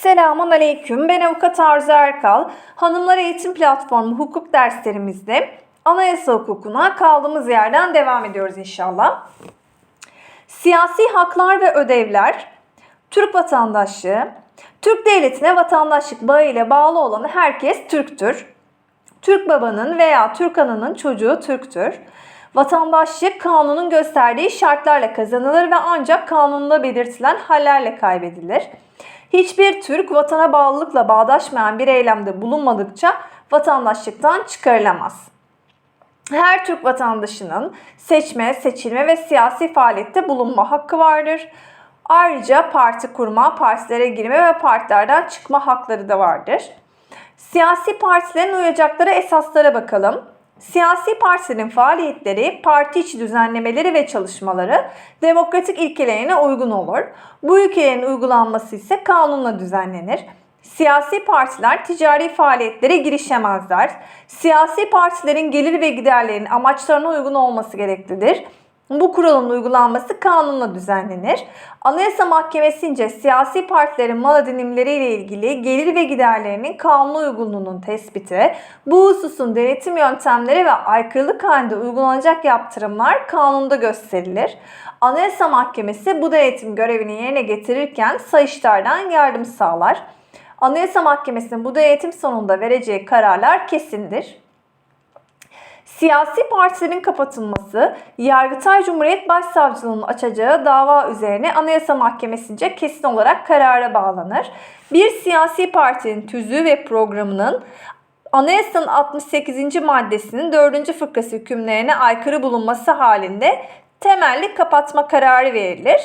Selamun Aleyküm. Ben Avukat Arzu Erkal. Hanımlar Eğitim Platformu hukuk derslerimizde anayasa hukukuna kaldığımız yerden devam ediyoruz inşallah. Siyasi haklar ve ödevler, Türk vatandaşlığı, Türk devletine vatandaşlık bağı ile bağlı olan herkes Türktür. Türk babanın veya Türk ananın çocuğu Türktür. Vatandaşlık kanunun gösterdiği şartlarla kazanılır ve ancak kanunda belirtilen hallerle kaybedilir. Hiçbir Türk vatana bağlılıkla bağdaşmayan bir eylemde bulunmadıkça vatandaşlıktan çıkarılamaz. Her Türk vatandaşının seçme, seçilme ve siyasi faaliyette bulunma hakkı vardır. Ayrıca parti kurma, partilere girme ve partilerden çıkma hakları da vardır. Siyasi partilerin uyacakları esaslara bakalım. Siyasi partilerin faaliyetleri, parti içi düzenlemeleri ve çalışmaları demokratik ilkelerine uygun olur. Bu ilkelerin uygulanması ise kanunla düzenlenir. Siyasi partiler ticari faaliyetlere girişemezler. Siyasi partilerin gelir ve giderlerinin amaçlarına uygun olması gereklidir. Bu kuralın uygulanması kanunla düzenlenir. Anayasa Mahkemesi'nce siyasi partilerin mal edinimleri ile ilgili gelir ve giderlerinin kanuna uygunluğunun tespiti, bu hususun denetim yöntemleri ve aykırılık halinde uygulanacak yaptırımlar kanunda gösterilir. Anayasa Mahkemesi bu denetim görevini yerine getirirken Sayıştay'dan yardım sağlar. Anayasa Mahkemesi'nin bu denetim sonunda vereceği kararlar kesindir. Siyasi partilerin kapatılması, Yargıtay Cumhuriyet Başsavcılığı'nın açacağı dava üzerine Anayasa Mahkemesi'nce kesin olarak karara bağlanır. Bir siyasi partinin tüzüğü ve programının Anayasanın 68. maddesinin 4. fıkrası hükümlerine aykırı bulunması halinde temelli kapatma kararı verilir.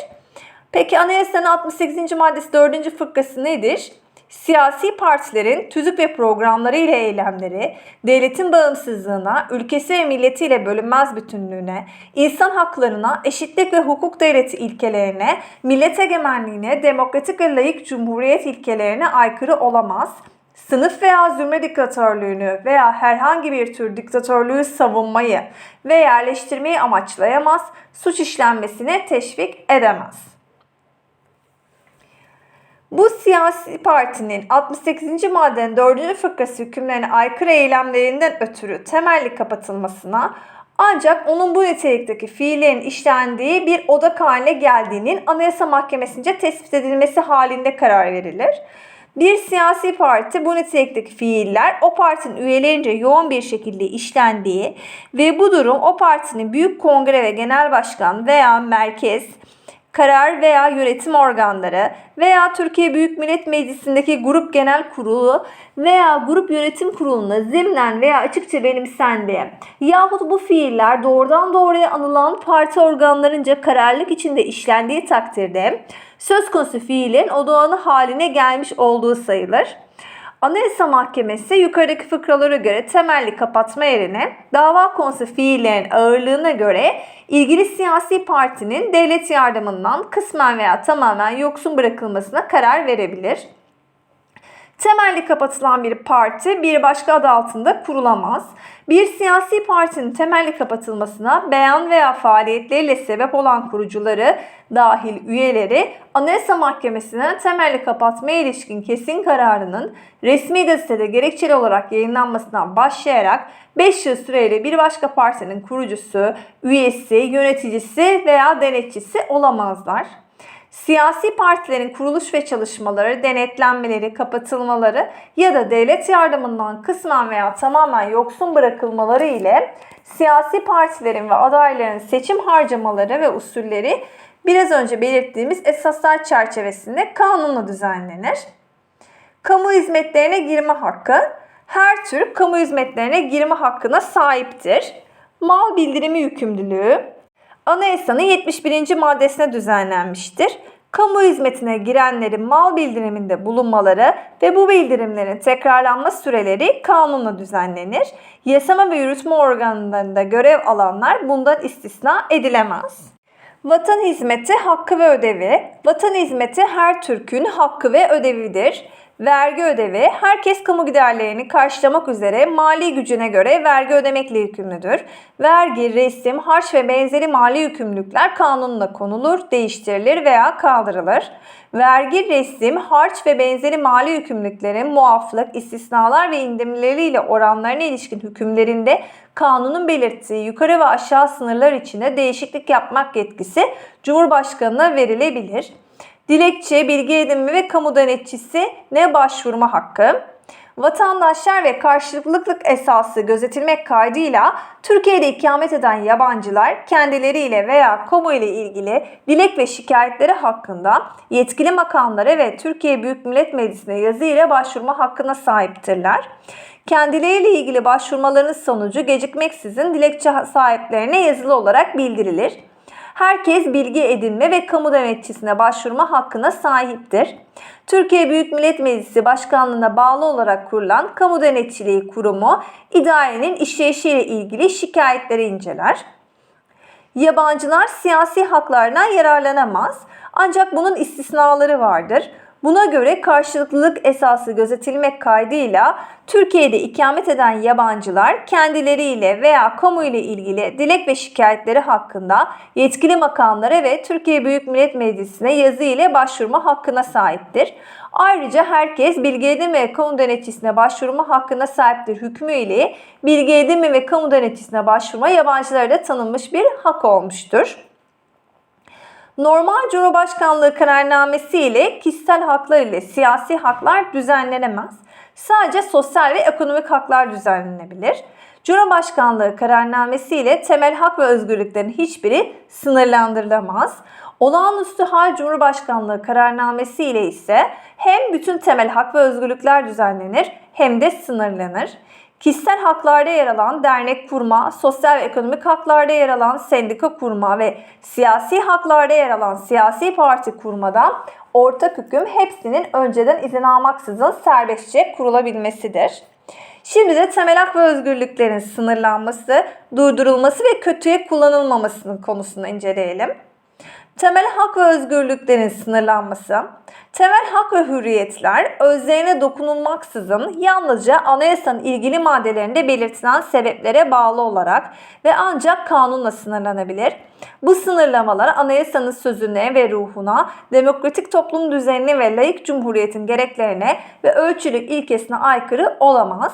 Peki Anayasanın 68. maddesi 4. fıkrası nedir? Siyasi partilerin tüzük ve programları ile eylemleri, devletin bağımsızlığına, ülkesi ve milletiyle bölünmez bütünlüğüne, insan haklarına, eşitlik ve hukuk devleti ilkelerine, millet egemenliğine, demokratik ve layık cumhuriyet ilkelerine aykırı olamaz. Sınıf veya zümre diktatörlüğünü veya herhangi bir tür diktatörlüğü savunmayı ve yerleştirmeyi amaçlayamaz, suç işlenmesine teşvik edemez. Bu siyasi partinin 68. maddenin 4. fıkrası hükümlerine aykırı eylemlerinden ötürü temelli kapatılmasına ancak onun bu nitelikteki fiillerin işlendiği bir odak haline geldiğinin Anayasa Mahkemesi'nce tespit edilmesi halinde karar verilir. Bir siyasi parti bu nitelikteki fiiller o partinin üyelerince yoğun bir şekilde işlendiği ve bu durum o partinin büyük kongre ve genel başkan veya merkez, karar veya yönetim organları veya Türkiye Büyük Millet Meclisi'ndeki grup genel kurulu veya grup yönetim kuruluna zimnen veya açıkça benimsendi yahut bu fiiller doğrudan doğruya anılan parti organlarınca kararlılık içinde işlendiği takdirde söz konusu fiilin odağını haline gelmiş olduğu sayılır. Anayasa Mahkemesi yukarıdaki fıkralara göre temelli kapatma yerine dava konusu fiillerin ağırlığına göre ilgili siyasi partinin devlet yardımından kısmen veya tamamen yoksun bırakılmasına karar verebilir. Temelli kapatılan bir parti bir başka adı altında kurulamaz. Bir siyasi partinin temelli kapatılmasına beyan veya faaliyetleriyle sebep olan kurucuları dahil üyeleri Anayasa Mahkemesi'ne temelli kapatmaya ilişkin kesin kararının resmi gazetede gerekçeli olarak yayınlanmasından başlayarak 5 yıl süreyle bir başka partinin kurucusu, üyesi, yöneticisi veya denetçisi olamazlar. Siyasi partilerin kuruluş ve çalışmaları, denetlenmeleri, kapatılmaları ya da devlet yardımından kısmen veya tamamen yoksun bırakılmaları ile siyasi partilerin ve adayların seçim harcamaları ve usulleri biraz önce belirttiğimiz esaslar çerçevesinde kanunla düzenlenir. Kamu hizmetlerine girme hakkı her tür kamu hizmetlerine girme hakkına sahiptir. Mal bildirimi yükümlülüğü, Anayasanın 71. maddesine düzenlenmiştir. Kamu hizmetine girenlerin mal bildiriminde bulunmaları ve bu bildirimlerin tekrarlanma süreleri kanunla düzenlenir. Yasama ve yürütme organlarında görev alanlar bundan istisna edilemez. Vatan hizmeti hakkı ve ödevi. Vatan hizmeti her Türk'ün hakkı ve ödevidir Vergi ödevi, herkes kamu giderlerini karşılamak üzere mali gücüne göre vergi ödemekle yükümlüdür. Vergi, resim, harç ve benzeri mali yükümlülükler kanunla konulur, değiştirilir veya kaldırılır. Vergi, resim, harç ve benzeri mali yükümlülüklerin muaflık, istisnalar ve indirimleriyle oranlarına ilişkin hükümlerinde kanunun belirttiği yukarı ve aşağı sınırlar içinde değişiklik yapmak yetkisi Cumhurbaşkanına verilebilir. Dilekçe, bilgi edinme ve kamu denetçisi ne başvurma hakkı. Vatandaşlar ve karşılıklılık esası gözetilmek kaydıyla Türkiye'de ikamet eden yabancılar kendileriyle veya kamu ile ilgili dilek ve şikayetleri hakkında yetkili makamlara ve Türkiye Büyük Millet Meclisi'ne yazı ile başvurma hakkına sahiptirler. Kendileriyle ilgili başvurmalarının sonucu gecikmeksizin dilekçe sahiplerine yazılı olarak bildirilir herkes bilgi edinme ve kamu denetçisine başvurma hakkına sahiptir. Türkiye Büyük Millet Meclisi Başkanlığına bağlı olarak kurulan Kamu Denetçiliği Kurumu idarenin işleyişiyle ilgili şikayetleri inceler. Yabancılar siyasi haklarından yararlanamaz ancak bunun istisnaları vardır. Buna göre karşılıklılık esası gözetilmek kaydıyla Türkiye'de ikamet eden yabancılar kendileriyle veya kamu ile ilgili dilek ve şikayetleri hakkında yetkili makamlara ve Türkiye Büyük Millet Meclisi'ne yazı ile başvurma hakkına sahiptir. Ayrıca herkes bilgi edinme ve kamu denetçisine başvurma hakkına sahiptir hükmü ile bilgi edinme ve kamu denetçisine başvurma yabancılara da tanınmış bir hak olmuştur. Normal Cumhurbaşkanlığı kararnamesi ile kişisel haklar ile siyasi haklar düzenlenemez. Sadece sosyal ve ekonomik haklar düzenlenebilir. Cumhurbaşkanlığı kararnamesi ile temel hak ve özgürlüklerin hiçbiri sınırlandırılamaz. Olağanüstü hal Cumhurbaşkanlığı kararnamesi ile ise hem bütün temel hak ve özgürlükler düzenlenir hem de sınırlanır. Kişisel haklarda yer alan dernek kurma, sosyal ve ekonomik haklarda yer alan sendika kurma ve siyasi haklarda yer alan siyasi parti kurmadan ortak hüküm hepsinin önceden izin almaksızın serbestçe kurulabilmesidir. Şimdi de temel hak ve özgürlüklerin sınırlanması, durdurulması ve kötüye kullanılmamasının konusunu inceleyelim. Temel hak ve özgürlüklerin sınırlanması, temel hak ve hürriyetler özlerine dokunulmaksızın yalnızca anayasanın ilgili maddelerinde belirtilen sebeplere bağlı olarak ve ancak kanunla sınırlanabilir. Bu sınırlamalar anayasanın sözüne ve ruhuna, demokratik toplum düzenine ve layık cumhuriyetin gereklerine ve ölçülük ilkesine aykırı olamaz.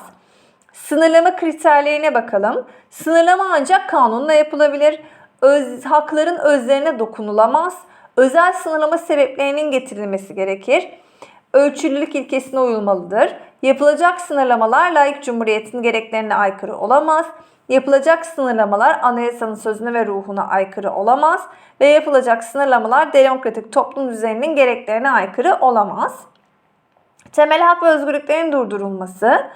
Sınırlama kriterlerine bakalım. Sınırlama ancak kanunla yapılabilir öz, hakların özlerine dokunulamaz. Özel sınırlama sebeplerinin getirilmesi gerekir. Ölçülülük ilkesine uyulmalıdır. Yapılacak sınırlamalar layık cumhuriyetin gereklerine aykırı olamaz. Yapılacak sınırlamalar anayasanın sözüne ve ruhuna aykırı olamaz ve yapılacak sınırlamalar demokratik toplum düzeninin gereklerine aykırı olamaz. Temel hak ve özgürlüklerin durdurulması,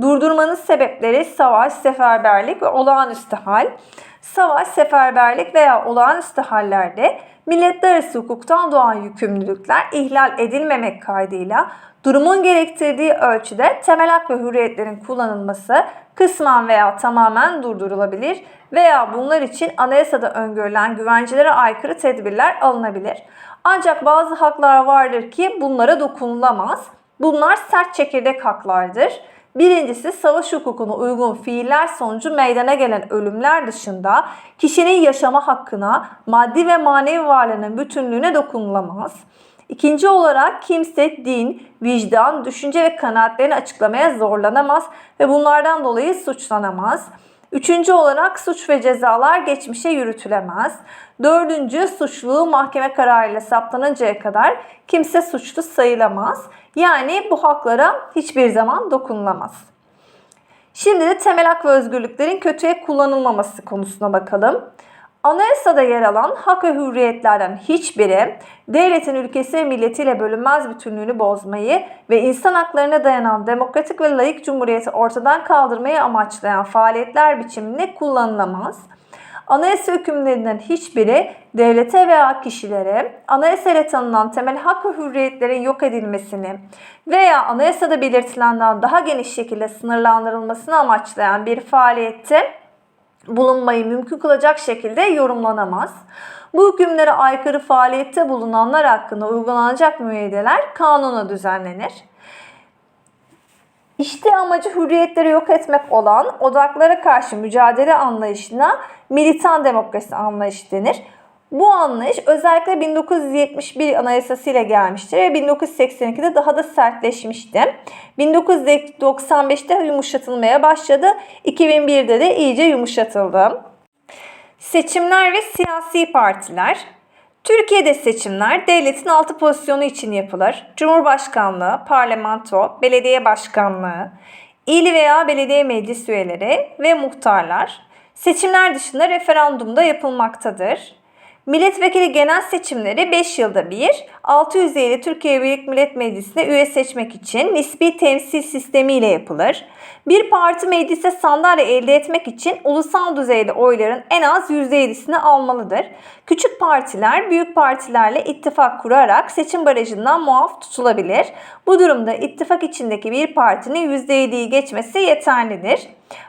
durdurmanın sebepleri savaş, seferberlik ve olağanüstü hal savaş, seferberlik veya olağanüstü hallerde milletler arası hukuktan doğan yükümlülükler ihlal edilmemek kaydıyla durumun gerektirdiği ölçüde temel hak ve hürriyetlerin kullanılması kısmen veya tamamen durdurulabilir veya bunlar için anayasada öngörülen güvencelere aykırı tedbirler alınabilir. Ancak bazı haklar vardır ki bunlara dokunulamaz. Bunlar sert çekirdek haklardır. Birincisi savaş hukukuna uygun fiiller sonucu meydana gelen ölümler dışında kişinin yaşama hakkına, maddi ve manevi varlığının bütünlüğüne dokunulamaz. İkinci olarak kimse din, vicdan, düşünce ve kanaatlerini açıklamaya zorlanamaz ve bunlardan dolayı suçlanamaz. Üçüncü olarak suç ve cezalar geçmişe yürütülemez. Dördüncü suçluluğu mahkeme kararıyla saptanıncaya kadar kimse suçlu sayılamaz. Yani bu haklara hiçbir zaman dokunulamaz. Şimdi de temel hak ve özgürlüklerin kötüye kullanılmaması konusuna bakalım. Anayasada yer alan hak ve hürriyetlerden hiçbiri devletin ülkesi ve milletiyle bölünmez bütünlüğünü bozmayı ve insan haklarına dayanan demokratik ve layık cumhuriyeti ortadan kaldırmayı amaçlayan faaliyetler biçiminde kullanılamaz. Anayasa hükümlerinden hiçbiri devlete veya kişilere anayasayla tanınan temel hak ve hürriyetlerin yok edilmesini veya anayasada belirtilenden daha geniş şekilde sınırlandırılmasını amaçlayan bir faaliyette bulunmayı mümkün kılacak şekilde yorumlanamaz. Bu hükümlere aykırı faaliyette bulunanlar hakkında uygulanacak müeyyideler kanuna düzenlenir. İşte amacı hürriyetleri yok etmek olan odaklara karşı mücadele anlayışına militan demokrasi anlayışı denir. Bu anlayış özellikle 1971 Anayasası ile gelmiştir ve 1982'de daha da sertleşmişti. 1995'te yumuşatılmaya başladı. 2001'de de iyice yumuşatıldı. Seçimler ve siyasi partiler. Türkiye'de seçimler devletin altı pozisyonu için yapılır. Cumhurbaşkanlığı, parlamento, belediye başkanlığı, il veya belediye meclis üyeleri ve muhtarlar. Seçimler dışında referandumda yapılmaktadır. Milletvekili genel seçimleri 5 yılda bir, 600 üyeli Türkiye Büyük Millet Meclisi'ne üye seçmek için nispi temsil sistemiyle yapılır. Bir parti meclise sandalye elde etmek için ulusal düzeyde oyların en az %7'sini almalıdır. Küçük partiler büyük partilerle ittifak kurarak seçim barajından muaf tutulabilir. Bu durumda ittifak içindeki bir partinin %7'yi geçmesi yeterlidir.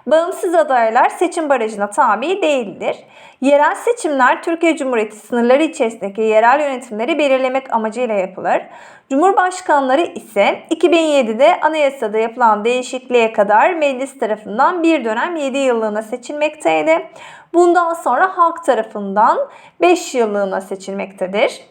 Bağımsız adaylar seçim barajına tabi değildir. Yerel seçimler Türkiye Cumhuriyeti sınırları içerisindeki yerel yönetimleri belirlemek amacıyla yapılır. Cumhurbaşkanları ise 2007'de anayasada yapılan değişikliğe kadar meclis tarafından bir dönem 7 yıllığına seçilmekteydi. Bundan sonra halk tarafından 5 yıllığına seçilmektedir.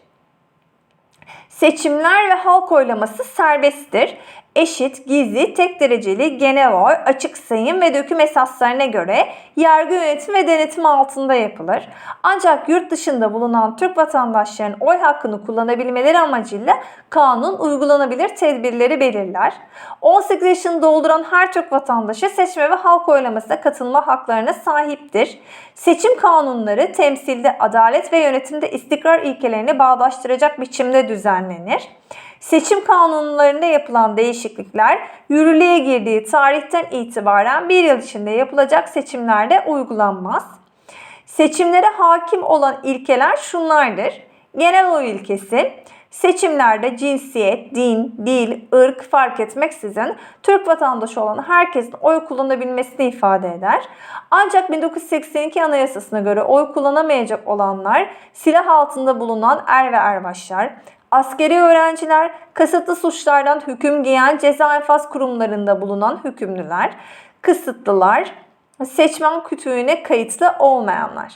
Seçimler ve halk oylaması serbesttir. Eşit, gizli, tek dereceli, genel oy, açık sayım ve döküm esaslarına göre yargı yönetimi ve denetimi altında yapılır. Ancak yurt dışında bulunan Türk vatandaşlarının oy hakkını kullanabilmeleri amacıyla kanun uygulanabilir tedbirleri belirler. 18 yaşını dolduran her Türk vatandaşı seçme ve halk oylamasına katılma haklarına sahiptir. Seçim kanunları temsilde adalet ve yönetimde istikrar ilkelerini bağdaştıracak biçimde düzenlenir. Seçim kanunlarında yapılan değişiklikler yürürlüğe girdiği tarihten itibaren bir yıl içinde yapılacak seçimlerde uygulanmaz. Seçimlere hakim olan ilkeler şunlardır. Genel oy ilkesi, seçimlerde cinsiyet, din, dil, ırk fark etmeksizin Türk vatandaşı olan herkesin oy kullanabilmesini ifade eder. Ancak 1982 Anayasası'na göre oy kullanamayacak olanlar silah altında bulunan er ve erbaşlar, askeri öğrenciler, kasıtlı suçlardan hüküm giyen ceza infaz kurumlarında bulunan hükümlüler, kısıtlılar, seçmen kütüğüne kayıtlı olmayanlar.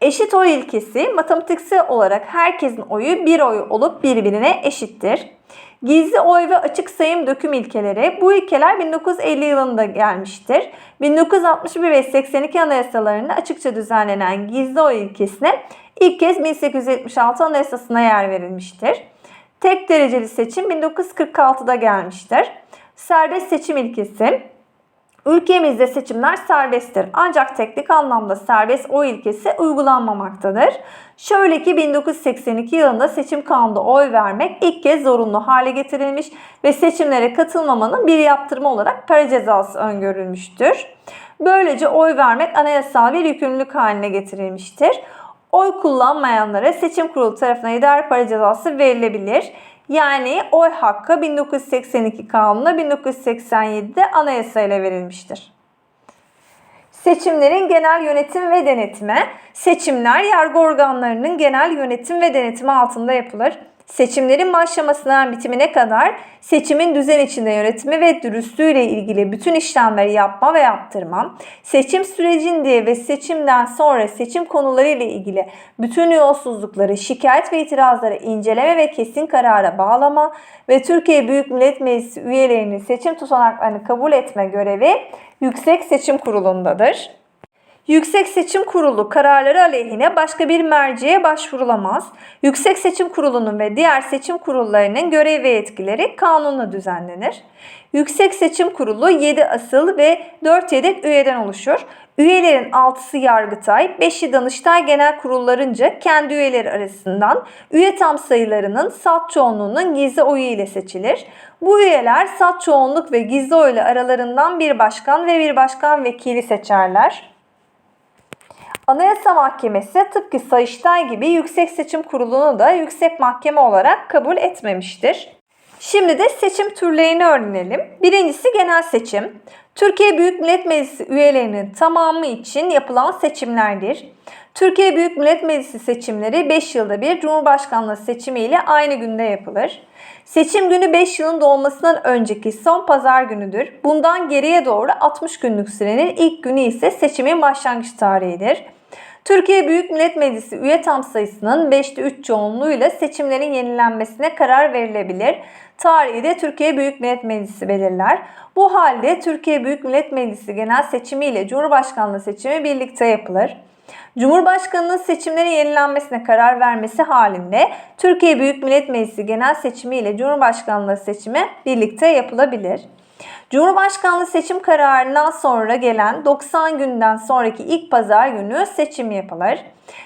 Eşit oy ilkesi matematiksel olarak herkesin oyu bir oy olup birbirine eşittir. Gizli oy ve açık sayım döküm ilkeleri bu ilkeler 1950 yılında gelmiştir. 1961 ve 82 anayasalarında açıkça düzenlenen gizli oy ilkesine ilk kez 1876 anayasasına yer verilmiştir. Tek dereceli seçim 1946'da gelmiştir. Serbest seçim ilkesi Ülkemizde seçimler serbesttir. Ancak teknik anlamda serbest oy ilkesi uygulanmamaktadır. Şöyle ki 1982 yılında seçim kanunda oy vermek ilk kez zorunlu hale getirilmiş ve seçimlere katılmamanın bir yaptırımı olarak para cezası öngörülmüştür. Böylece oy vermek anayasal bir yükümlülük haline getirilmiştir. Oy kullanmayanlara seçim kurulu tarafından idare para cezası verilebilir. Yani oy hakkı 1982 kanununa 1987'de anayasa ile verilmiştir. Seçimlerin genel yönetim ve denetimi. Seçimler yargı organlarının genel yönetim ve denetimi altında yapılır. Seçimlerin başlamasından bitimine kadar seçimin düzen içinde yönetimi ve dürüstlüğüyle ilgili bütün işlemleri yapma ve yaptırma, seçim sürecinde ve seçimden sonra seçim konuları ile ilgili bütün yolsuzlukları, şikayet ve itirazları inceleme ve kesin karara bağlama ve Türkiye Büyük Millet Meclisi üyelerinin seçim tutanaklarını kabul etme görevi Yüksek Seçim Kurulu'ndadır. Yüksek Seçim Kurulu kararları aleyhine başka bir merceğe başvurulamaz. Yüksek Seçim Kurulu'nun ve diğer seçim kurullarının görev ve yetkileri kanunla düzenlenir. Yüksek Seçim Kurulu 7 asıl ve 4 yedek üyeden oluşur. Üyelerin 6'sı Yargıtay, 5'i Danıştay Genel Kurullarınca kendi üyeleri arasından üye tam sayılarının salt çoğunluğunun gizli oyu ile seçilir. Bu üyeler salt çoğunluk ve gizli oyla aralarından bir başkan ve bir başkan vekili seçerler. Anayasa Mahkemesi tıpkı Sayıştay gibi Yüksek Seçim Kurulu'nu da yüksek mahkeme olarak kabul etmemiştir. Şimdi de seçim türlerini öğrenelim. Birincisi genel seçim. Türkiye Büyük Millet Meclisi üyelerinin tamamı için yapılan seçimlerdir. Türkiye Büyük Millet Meclisi seçimleri 5 yılda bir Cumhurbaşkanlığı seçimi ile aynı günde yapılır. Seçim günü 5 yılın dolmasından önceki son pazar günüdür. Bundan geriye doğru 60 günlük sürenin ilk günü ise seçimin başlangıç tarihidir. Türkiye Büyük Millet Meclisi üye tam sayısının 5'te 3 çoğunluğuyla seçimlerin yenilenmesine karar verilebilir. Tarihi de Türkiye Büyük Millet Meclisi belirler. Bu halde Türkiye Büyük Millet Meclisi genel seçimi ile Cumhurbaşkanlığı seçimi birlikte yapılır. Cumhurbaşkanının seçimlerin yenilenmesine karar vermesi halinde Türkiye Büyük Millet Meclisi genel seçimi ile Cumhurbaşkanlığı seçimi birlikte yapılabilir. Cumhurbaşkanlığı seçim kararından sonra gelen 90 günden sonraki ilk pazar günü seçim yapılır.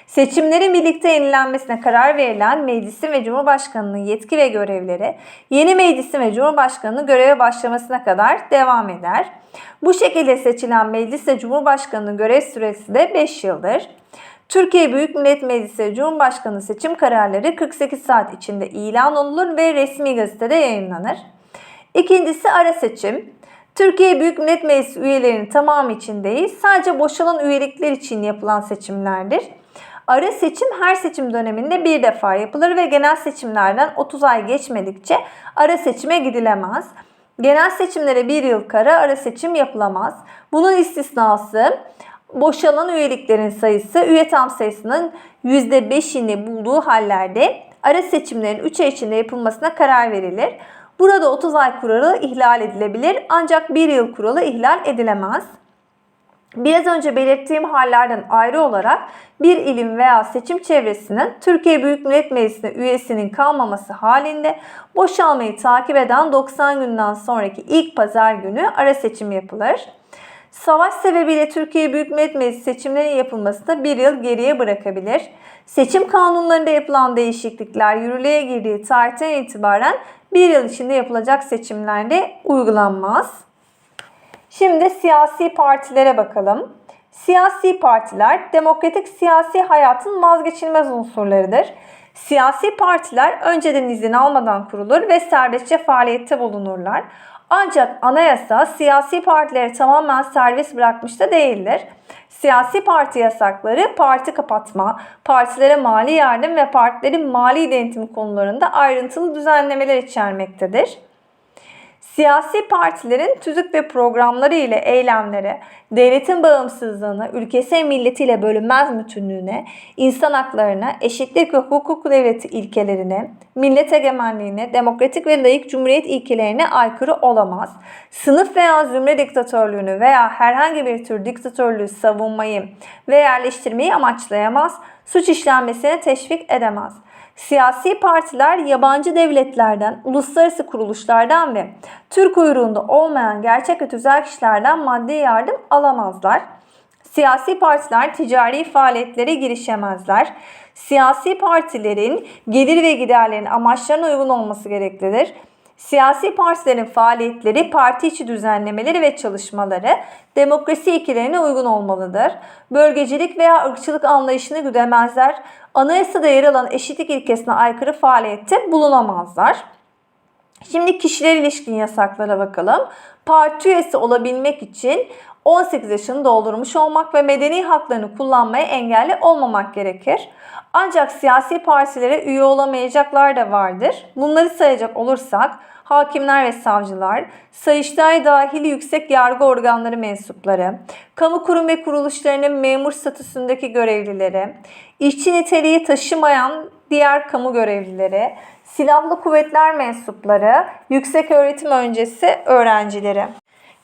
Seçimlerin birlikte yenilenmesine karar verilen meclisin ve Cumhurbaşkanının yetki ve görevleri yeni meclisin ve Cumhurbaşkanının göreve başlamasına kadar devam eder. Bu şekilde seçilen meclis ve Cumhurbaşkanının görev süresi de 5 yıldır. Türkiye Büyük Millet Meclisi Cumhurbaşkanı seçim kararları 48 saat içinde ilan olunur ve resmi gazetede yayınlanır. İkincisi ara seçim. Türkiye Büyük Millet Meclisi üyelerinin tamamı için değil, sadece boşalan üyelikler için yapılan seçimlerdir. Ara seçim her seçim döneminde bir defa yapılır ve genel seçimlerden 30 ay geçmedikçe ara seçime gidilemez. Genel seçimlere bir yıl kara ara seçim yapılamaz. Bunun istisnası boşalan üyeliklerin sayısı üye tam sayısının %5'ini bulduğu hallerde ara seçimlerin 3 ay içinde yapılmasına karar verilir. Burada 30 ay kuralı ihlal edilebilir ancak 1 yıl kuralı ihlal edilemez. Biraz önce belirttiğim hallerden ayrı olarak bir ilim veya seçim çevresinin Türkiye Büyük Millet Meclisi'ne üyesinin kalmaması halinde boşalmayı takip eden 90 günden sonraki ilk pazar günü ara seçim yapılır. Savaş sebebiyle Türkiye Büyük Millet Meclisi seçimlerinin yapılması da bir yıl geriye bırakabilir. Seçim kanunlarında yapılan değişiklikler yürürlüğe girdiği tarihten itibaren bir yıl içinde yapılacak seçimlerde uygulanmaz. Şimdi siyasi partilere bakalım. Siyasi partiler demokratik siyasi hayatın vazgeçilmez unsurlarıdır. Siyasi partiler önceden izin almadan kurulur ve serbestçe faaliyette bulunurlar. Ancak anayasa siyasi partileri tamamen serbest bırakmış da değildir. Siyasi parti yasakları parti kapatma, partilere mali yardım ve partilerin mali denetimi konularında ayrıntılı düzenlemeler içermektedir. Siyasi partilerin tüzük ve programları ile eylemleri, devletin bağımsızlığına, ülkesi ve milletiyle bölünmez bütünlüğüne, insan haklarına, eşitlik ve hukuk devleti ilkelerine, millet egemenliğine, demokratik ve layık cumhuriyet ilkelerine aykırı olamaz. Sınıf veya zümre diktatörlüğünü veya herhangi bir tür diktatörlüğü savunmayı ve yerleştirmeyi amaçlayamaz, suç işlenmesine teşvik edemez. Siyasi partiler yabancı devletlerden, uluslararası kuruluşlardan ve Türk uyruğunda olmayan gerçek ve tüzel kişilerden maddi yardım alamazlar. Siyasi partiler ticari faaliyetlere girişemezler. Siyasi partilerin gelir ve giderlerin amaçlarına uygun olması gereklidir. Siyasi partilerin faaliyetleri, parti içi düzenlemeleri ve çalışmaları demokrasi ilkelerine uygun olmalıdır. Bölgecilik veya ırkçılık anlayışını güdemezler. Anayasada yer alan eşitlik ilkesine aykırı faaliyette bulunamazlar. Şimdi kişiler ilişkin yasaklara bakalım. Parti üyesi olabilmek için 18 yaşını doldurmuş olmak ve medeni haklarını kullanmaya engelli olmamak gerekir. Ancak siyasi partilere üye olamayacaklar da vardır. Bunları sayacak olursak hakimler ve savcılar, Sayıştay dahil yüksek yargı organları mensupları, kamu kurum ve kuruluşlarının memur statüsündeki görevlileri, işçi niteliği taşımayan diğer kamu görevlileri, silahlı kuvvetler mensupları, yüksek öğretim öncesi öğrencileri.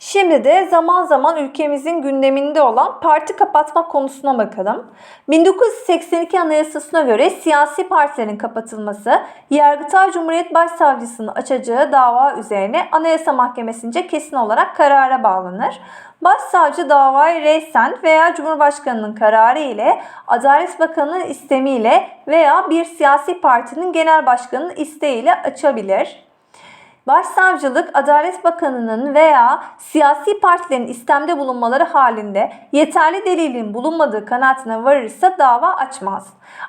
Şimdi de zaman zaman ülkemizin gündeminde olan parti kapatma konusuna bakalım. 1982 Anayasası'na göre siyasi partilerin kapatılması Yargıtay Cumhuriyet Başsavcısının açacağı dava üzerine Anayasa Mahkemesi'nce kesin olarak karara bağlanır. Başsavcı davayı reysen veya Cumhurbaşkanı'nın kararı ile Adalet Bakanı'nın istemiyle veya bir siyasi partinin genel başkanının isteğiyle açabilir. Başsavcılık Adalet Bakanı'nın veya siyasi partilerin istemde bulunmaları halinde yeterli delilin bulunmadığı kanaatine varırsa dava açmaz.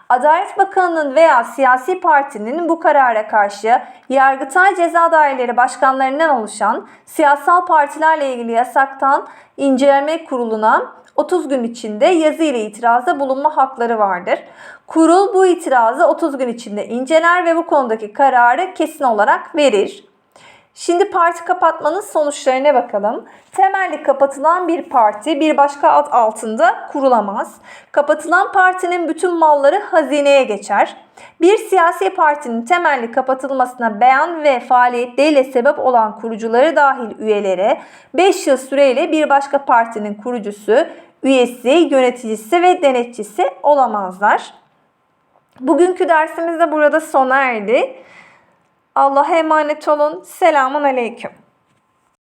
Adalet Bakanı'nın veya siyasi partinin bu karara karşı Yargıtay Ceza Daireleri başkanlarından oluşan siyasal partilerle ilgili yasaktan inceleme kuruluna 30 gün içinde yazı ile itirazda bulunma hakları vardır. Kurul bu itirazı 30 gün içinde inceler ve bu konudaki kararı kesin olarak verir. Şimdi parti kapatmanın sonuçlarına bakalım. Temelli kapatılan bir parti bir başka ad altında kurulamaz. Kapatılan partinin bütün malları hazineye geçer. Bir siyasi partinin temelli kapatılmasına beyan ve faaliyetleriyle sebep olan kurucuları dahil üyelere 5 yıl süreyle bir başka partinin kurucusu, üyesi, yöneticisi ve denetçisi olamazlar. Bugünkü dersimiz de burada sona erdi. Allah'a emanet olun. Selamun Aleyküm.